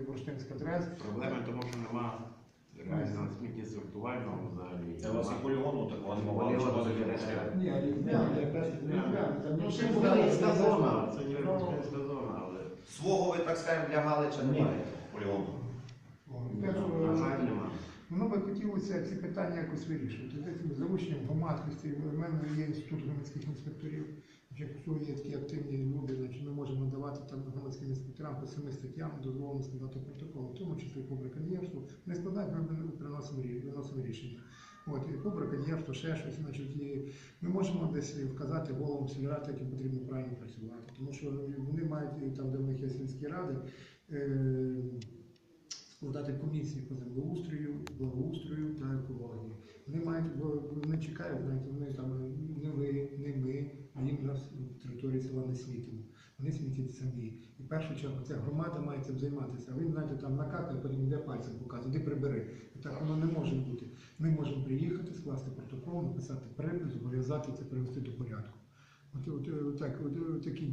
Бурштинська ТРЕС. Проблеми тому, що нема реального сміттєсортувального взагалі. Це у вас і полігону такого не мало, Полігон чого не не Ні, рівняно, якраз. Там Ну, це зона, це європейська зона, але Свого ви так скажемо для Галича немає полігону. На жаль. Воно би хотілося ці питання якось вирішувати. Десь залученням громадськості. У мене є інститут громадських інспекторів. Якщо є такі активні люди, значить ми можемо надавати там по семи статтям, дозволено складати протокол, в тому числі по браконьєрству. Не складають, ми приносимо рішення. От, і по браконьєрству, ще щось, значить, і ми можемо десь вказати головам сільради, які потрібно правильно працювати. Тому що вони мають там, де в них є сільські ради, е, складати комісії по землеустрою, благоустрою та екології. Вони мають, бо вони чекають, знаєте, вони там не ви, не ми, а їм нас в території села не світимо. Вони світять самі. І в першу чергу ця громада має цим займатися. А він, знаєте, там накакає, потім йде пальцем показує, де прибери. І так воно не може бути. Ми можемо приїхати, скласти протокол, написати припис, зобов'язати це привести до порядку. От, от, от, так, от, от такі